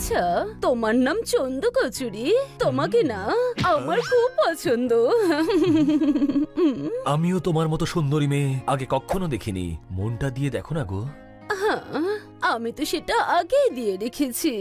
আচ্ছা তোমার নাম চন্দু কচুরি। তোমাকে না আমার খুব পছন্দ। আমিও তোমার মতো সুন্দরী মেয়ে আগে কখনো দেখিনি। মনটা দিয়ে দেখো না গো। আমি তো সেটা আগেই দিয়ে রেখেছি।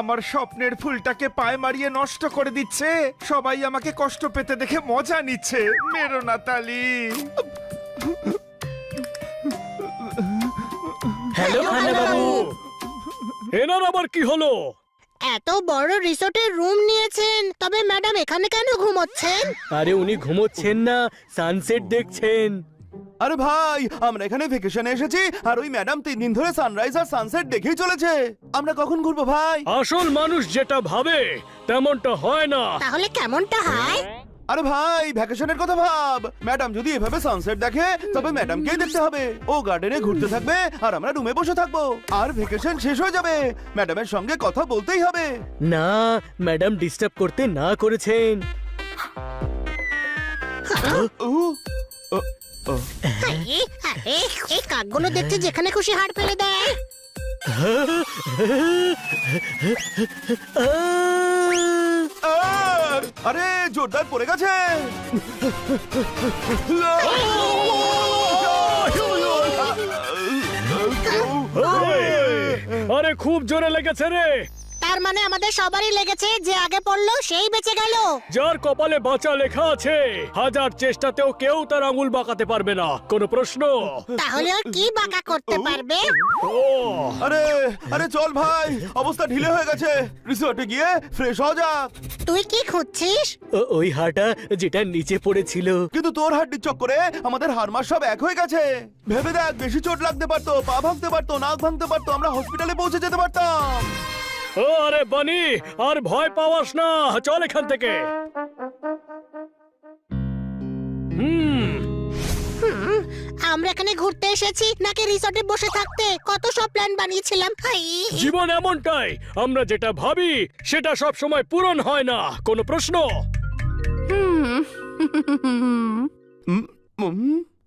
আমার স্বপ্নের ফুলটাকে পায়ে মারিয়ে নষ্ট করে দিচ্ছে। সবাই আমাকে কষ্ট পেতে দেখে মজা নিচ্ছে। মেরো না তালি হ্যালো বাবু এনার আবার কি হলো? এত বড় রিসোর্টের রুম নিয়েছেন তবে ম্যাডাম এখানে কেন ঘুমোচ্ছেন? আরে উনি ঘুমোচ্ছেন না সানসেট দেখছেন। আরে ভাই আমরা এখানে ভেকেশনে এসেছি আর ওই ম্যাডাম তিন দিন ধরে সানরাইজ আর সানসেট দেখেই চলেছে। আমরা কখন ঘুরবো ভাই? আসল মানুষ যেটা ভাবে তেমনটা হয় না। তাহলে কেমনটা হয়? আরে ভাই ভ্যাকেশনের কথা ভাব। ম্যাডাম যদি এভাবে সানসেট দেখে তবে ম্যাডামকেই দেখতে হবে। ও গার্ডেনে ঘুরতে থাকবে আর আমরা রুমে বসে থাকব। আর ভেকেশন শেষ হয়ে যাবে। ম্যাডামের সঙ্গে কথা বলতেই হবে। না ম্যাডাম ডিস্টার্ব করতে না করেছেন। এই কাকগুলো দেখতে যেখানে খুশি হাড় ফেলে দেয়! আরে জোরদার পড়ে গেছে। আরে খুব জোরে লেগেছে রে। তার মানে আমাদের সবারই লেগেছে যে আগে পড়ল সেই বেঁচে গেল। যার কপালে বাঁচা লেখা আছে হাজার চেষ্টাতেও কেউ তার আঙুল বাঁকাতে পারবে না। কোনো প্রশ্ন? তাহলে আর কি বাঁকা করতে পারবে? আরে আরে চল ভাই অবস্থা ঢিলে হয়ে গেছে। রিসোর্টে গিয়ে ফ্রেশ হওয়া যাক। তুই কি খুঁজছিস? ও- ওই হাটা যেটা নিচে পড়েছিল। কিন্তু তোর হাড্ডির চক্করে আমাদের হারমার সব এক হয়ে গেছে। ভেবে দেখ বেশি চোট লাগতে পারতো পা ভাঙতে পারতো নাক ভাঙতে পারতো আমরা হসপিটালে পৌঁছে যেতে পারতাম। ও আরে বানি আর ভয় পাওয়াস না চল এখান থেকে হুম আমরা এখানে ঘুরতে এসেছি নাকি রিসোর্টে বসে থাকতে কত সব প্ল্যান বানিয়েছিলাম হাই জীবন এমনটাই আমরা যেটা ভাবি সেটা সব সময় পূরণ হয় না কোনো প্রশ্ন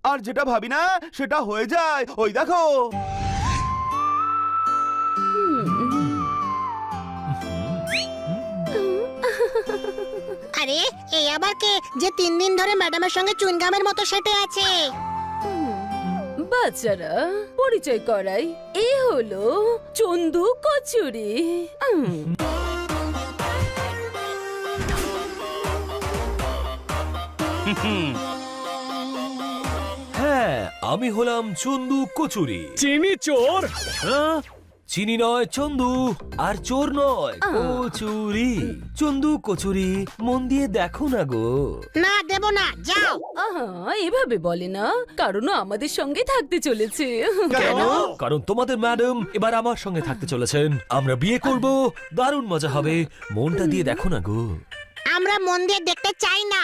আর যেটা ভাবি না সেটা হয়ে যায় ওই দেখো আরে এই আবার কে? যে তিন দিন ধরে ম্যাডামের সঙ্গে চুনগামের মতো সেটে আছে। বাচ্চারা পরিচয় করাই। এ হলো চন্দু কচুরি। হ্যাঁ আমি হলাম চন্দু কচুরি। চিনি চোর! হ্যাঁ? চিনি নয় চন্দু আর চোর নয় কচুরি। চন্দু কচুরি মন দিয়ে দেখো না গো। না দেব না যাও। আহা এভাবে বলে না কারণ ও আমাদের সঙ্গে থাকতে চলেছে। কারণ তোমাদের ম্যাডাম এবার আমার সঙ্গে থাকতে চলেছেন। আমরা বিয়ে করব দারুণ মজা হবে। মনটা দিয়ে দেখো না গো। আমরা মন দিয়ে দেখতে চাই না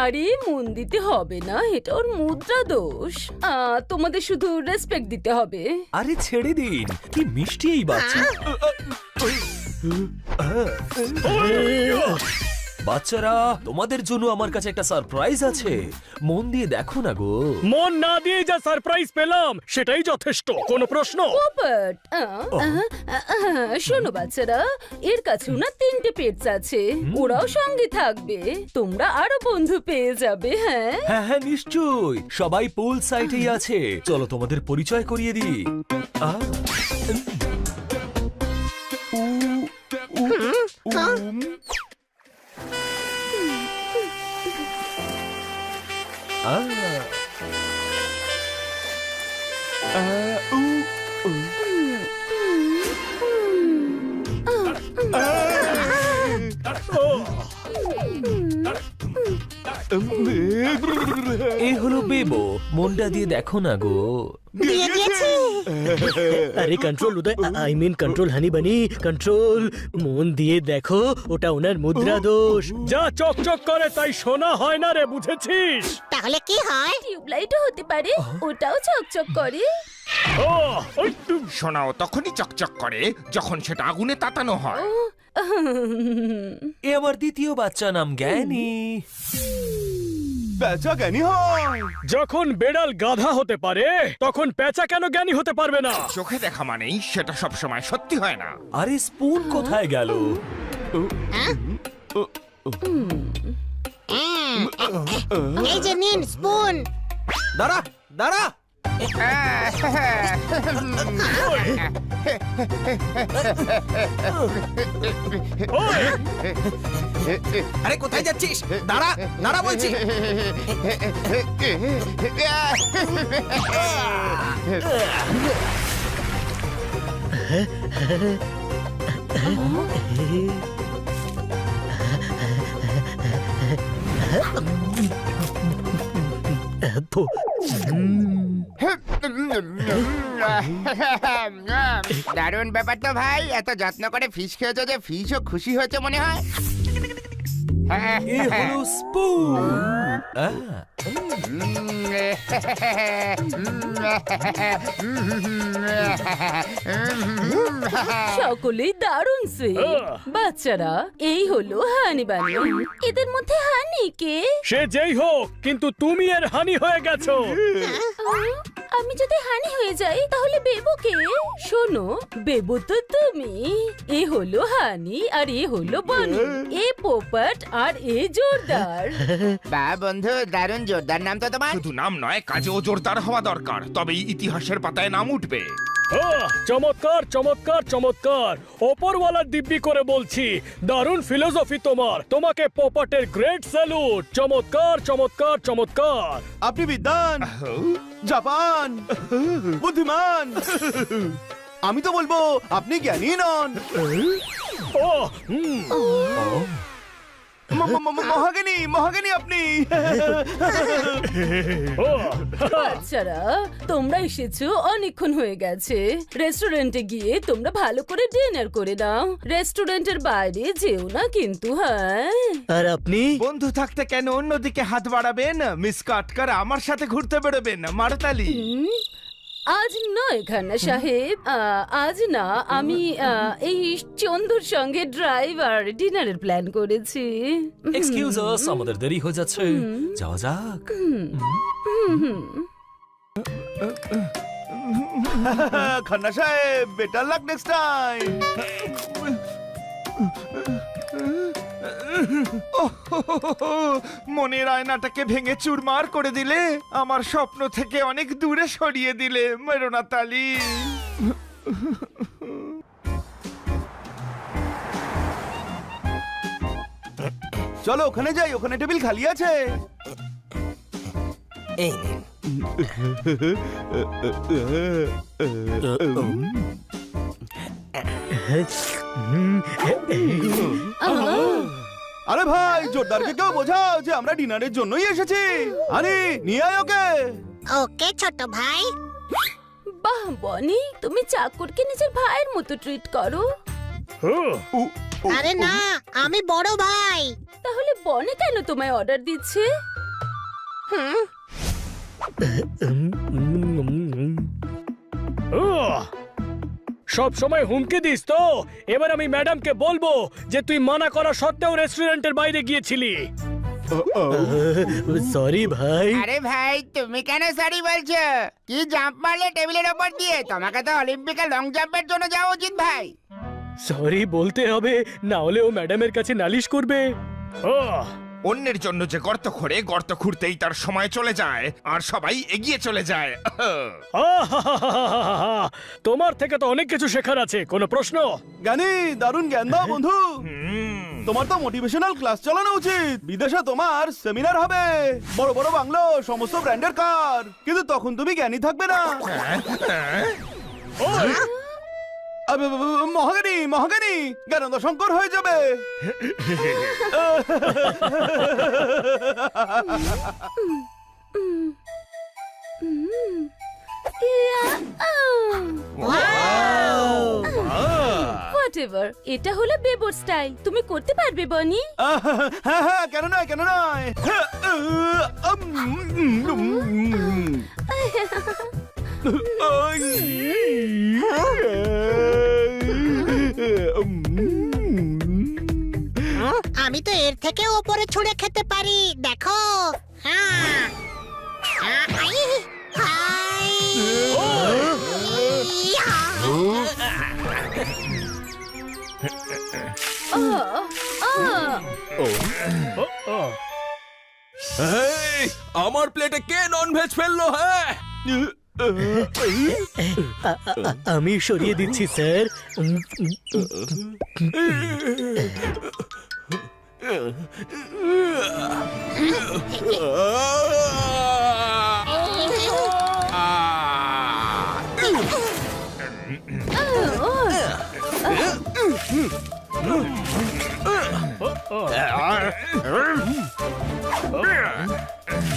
আরে মন দিতে হবে না এটা ওর মুদ্রা দোষ আহ, তোমাদের শুধু রেসপেক্ট দিতে হবে আরে ছেড়ে দিন কি মিষ্টি এই বাচ্চা বাচ্চারা তোমাদের জন্য আমার কাছে একটা সারপ্রাইজ আছে। মন দিয়ে দেখো না গো। মন না দিয়ে যা সারপ্রাইজ পেলাম সেটাই যথেষ্ট কোনো প্রশ্ন? পোপট শোনো বাচ্চারা এর কাছেও না তিনটে পেটস আছে। ওরাও সঙ্গে থাকবে তোমরা আরও বন্ধু পেয়ে যাবে হ্যাঁ? হ্যাঁ হ্যাঁ নিশ্চয়ই। সবাই পুল সাইটেই আছে। চলো তোমাদের পরিচয় করিয়ে দিই। আহ, বেবো মনটা দিয়ে দেখো না গো। দিয়ে দিয়েছি। আরে control Uday I mean control honey bunny control মন দিয়ে দেখো ওটা ওনার মুদ্রা দোষ। যা চকচক করে তাই শোনা হয় না রে বুঝেছিস? তাহলে কি হয়? টিউবলাইটও হতে পারে ওটাও চকচক করে। ও সোনাও তখনই চকচক করে যখন সেটা আগুনে তাতানো হয়। এ আমার দ্বিতীয় বাচ্চা নাম জ্ঞানী। প্যাঁচা জ্ঞানী হয়। যখন বেড়াল গাধা হতে পারে তখন প্যাঁচা কেন জ্ঞানী হতে পারবে না? চোখে দেখা মানেই সেটা সব সময় সত্যি হয় না। আরে স্পুন কোথায় গেল? এই যে নিন স্পুন। দাঁড়া দাঁড়া। আরে কোথায় যাচ্ছিস? দাঁড়া দাঁড়া বলছি। এত দারুণ ব্যাপার তো ভাই এত যত্ন করে ফিশ খেয়েছো যে ফিশও খুশি হয়েছে মনে হয়। এ হলো স্পুন সকলেই দারুণ সুইট বাচ্চারা এই হলো হানি বানি। এদের মধ্যে হানি কে? সে যেই হোক কিন্তু তুমি এর হানি হয়ে গেছো। আমি যদি হানি হয়ে যাই তাহলে বেবু কে? শোনো বেবু তো তুমি। এ হলো হানি আর এ হলো বনি। এ পোপট আর এ জোরদার। বা বন্ধু দারুণ জোরদার নাম তো তোমার। শুধু নাম নয় কাজেও জোরদার হওয়া দরকার। তবেই ইতিহাসের পাতায় নাম উঠবে। চমৎকার চমৎকার চমৎকার। ওপরওয়ালার দিব্যি করে বলছি দারুণ ফিলোসফি তোমার। তোমাকে পোপটের গ্রেট স্যালুট চমৎকার চমৎকার চমৎকার। আপনি বিদ্যান জাপান বুদ্ধিমান। আমি তো বলব আপনি জ্ঞানী নন। ও হুম, ম- ম- ম- মহাজ্ঞানী মহাজ্ঞানী আপনি। বাচ্চারা তোমরা এসেছ অনেকক্ষণ হয়ে গেছে। রেস্টুরেন্টে গিয়ে তোমরা ভালো করে ডিনার করে নাও। রেস্টুরেন্টের বাইরে যেও না কিন্তু হ্যাঁ? আর আপনি? বন্ধু থাকতে কেন অন্যদিকে হাত বাড়াবেন? মিস কাটকার আমার সাথে ঘুরতে বেরোবেন মারতালি। আজ নয় খান্না সাহেব। আহ, আজ না আমি আহ, এই চন্দুর সঙ্গে ড্রাইভার ডিনারের প্ল্যান করেছি। এক্সকিউজ আস আমাদের দেরি হয়ে যাচ্ছে। যাওয়া যাক। খান্না সাহেব বেটার লাক নেক্সট টাইম মনের আয়নাটাকে ভেঙে চুরমার করে দিলে আমার স্বপ্ন থেকে অনেক দূরে সরিয়ে দিলে মেরোনা তালি চলো ওখানে যাই ওখানে টেবিল খালি আছে। এই নিন। আরে ভাই জোরদারকে কেউ বোঝাও যে আমরা ডিনারের জন্যই এসেছি। আরে নিয়ে আয় ওকে। ওকে ছোট ভাই। বাহ বনি তুমি চাকরকে নিজের ভাইয়ের মতো ট্রিট করো। ও, উ- উ- আরে না আমি বড় ভাই। তাহলে বনে কেন তোমায় অর্ডার দিচ্ছে? ও, সব সময় হুমকি দিস তো। এবার আমি ম্যাডামকে বলব যে তুই মানা করা সত্ত্বেও রেস্টুরেন্টের বাইরে গিয়েছিলি। সরি ভাই। আরে ভাই তুমি কেন সরি বলছো? কি জাম্প মারলে টেবিলের ওপর দিয়ে? তোমাকে তো অলিম্পিকে লং জাম্পের জন্য যাওয়া উচিত ভাই। সরি বলতে হবে না হলে ও ম্যাডামের কাছে নালিশ করবে। ও অন্যের জন্য যে গর্ত খোঁড়ে গর্ত খুঁড়তেই তার সময় চলে যায় আর সবাই এগিয়ে চলে যায়। তোমার থেকে তো অনেক কিছু শেখার আছে কোনো প্রশ্ন? জ্ঞানী দারুণ জ্ঞান দাও বন্ধু। তোমার তো মোটিভেশনাল ক্লাস চালানো উচিত। বিদেশে তোমার সেমিনার হবে। বড় বড় বাংলো সমস্ত ব্র্যান্ডের কার কিন্তু তখন তুমি জ্ঞানী থাকবে না। মহাগানি মহাগানি গানন্দ শঙ্কর হয়ে যাবে। এটা হলো বেবোর স্টাইল তুমি করতে পারবে বনি হ্যাঁ হ্যাঁ কেন নয় কেন নয়। হ্যাঁ, হ্যাঁ। আমি তো এর থেকে ওপরে ছুঁড়ে খেতে পারি দেখো। আমার প্লেটে কে নন ভেজ ফেলল হ্যাঁ আমি সরিয়ে দিচ্ছি স্যার। Oh,